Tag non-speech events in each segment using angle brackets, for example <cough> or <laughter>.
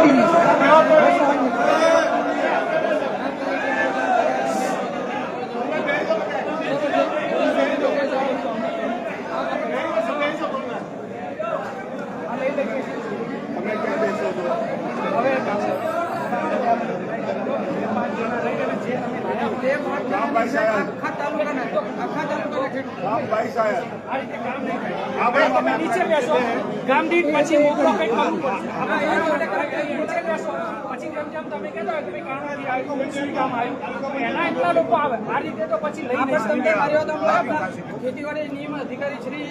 મોટી છે તમે સાહેબ. તમે નીચે બેસો. ગામ દીઠ પછી મોકલો કંઈક કરવું નીચે બેસો. પછી જેમ જેમ તમે કહેતા હોય કે ભાઈ કાણાથી કામ આવ્યું? એના એટલા લોકો આવે. આ રીતે તો પછી લઈ નહીં ખેતીવાડી નિયમ અધિકારી શ્રી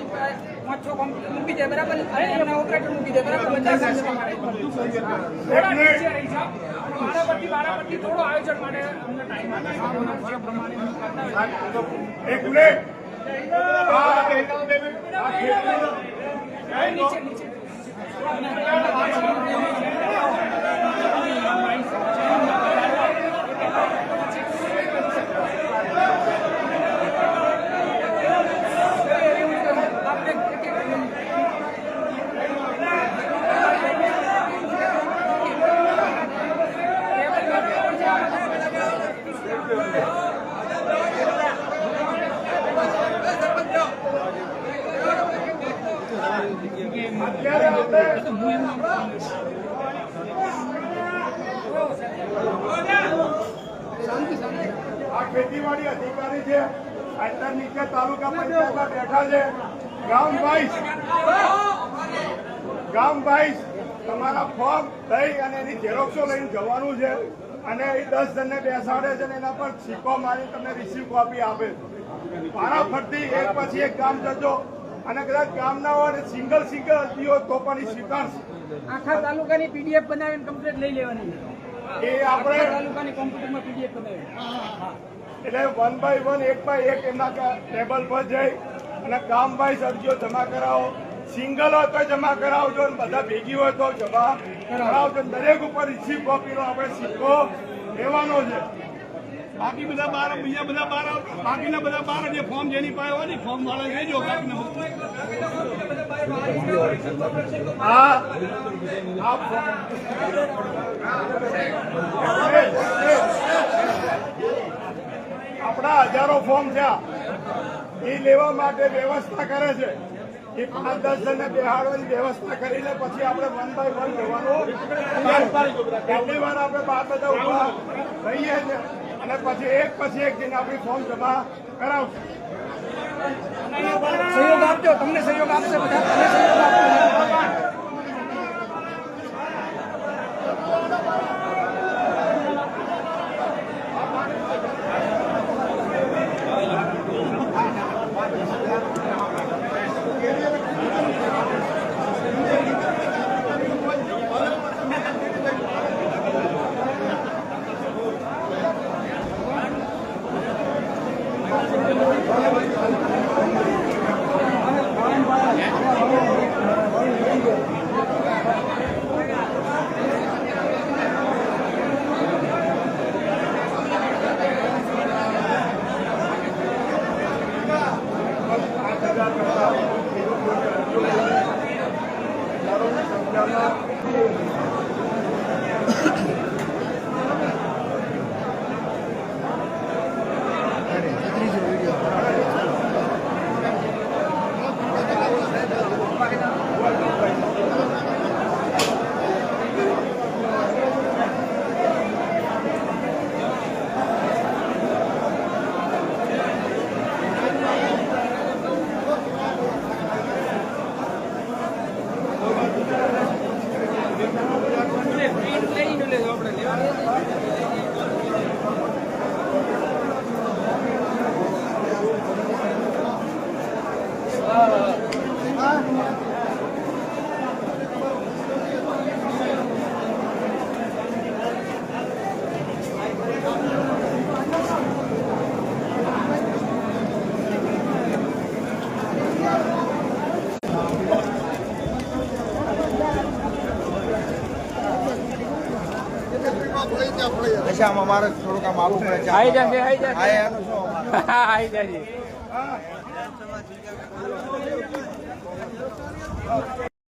પાંચ છ મૂકી દે બરાબર? અને એમના ઓપરેટર મૂકી દે બરાબર? પચાસ થોડા આયોજન માટે અમને ટાઈમ. એક મિનિટ. નીચે નીચે અત્યારે આપણે આ ખેતીવાડી અધિકારી છે. અત્યારે નીચે તાલુકા પંચાયતમાં બેઠા છે. ગામ વાઇસ. તમારા ફોર્મ લઈ અને એની ઝેરોક્ષો લઈને જવાનું છે. અને એ દસ જણને બેસાડે છે અને એના પર સિક્કો મારી તમને રિસીવ કોપી આપે છે. મારા ફરતી એક પછી એક ગામ જજો. અને કદાચ ગામના હોય અને સિંગલ સિંગલ અરજી હોય તો પણ એ સ્વીકારશે. આખા તાલુકાની પીડીએફ બનાવીને કમ્પ્લીટ લઈ લેવાની. એ આપણે તાલુકાની કોમ્પ્યુટરમાં પીડીએફ બનાવી એટલે વન બાય વન એક બાય એક એમના ટેબલ પર જઈ અને ગામ વાઇઝ અરજીઓ જમા કરાવો. સિંગલ હોય તો જમા કરાવજો અને બધા ભેગી હોય તો જમા કરાવજો. દરેક ઉપર રિસીપ કોપીનો આપણે સિક્કો લેવાનો છે. બાકી બધા બાર બીજા બધા બાર બાકીના બધા બાર જે ફોર્મ જેની પાસે હોય ને ફોર્મ વાળા લેજો આપણા હજારો ફોર્મ છે એ લેવા માટે વ્યવસ્થા કરે છે. એ પાંચ દસ જણને બેહાડવાની વ્યવસ્થા કરી લે પછી આપણે વન બાય વન લેવાનું પહેલી વાર આપણે બાર બધા ઊભા રહીએ છીએ. અને પછી એક પછી એક જઈને આપણી ફોર્મ જમા કરાવશું. સહયોગ આપજો, તમને સહયોગ આપશે બધા. Yeah, yeah. પછી આમાં અમારે થોડુંક આમ આવવું પડે આઈ જશે આઈ જશે હા એનું શું <laughs> આઈ જશે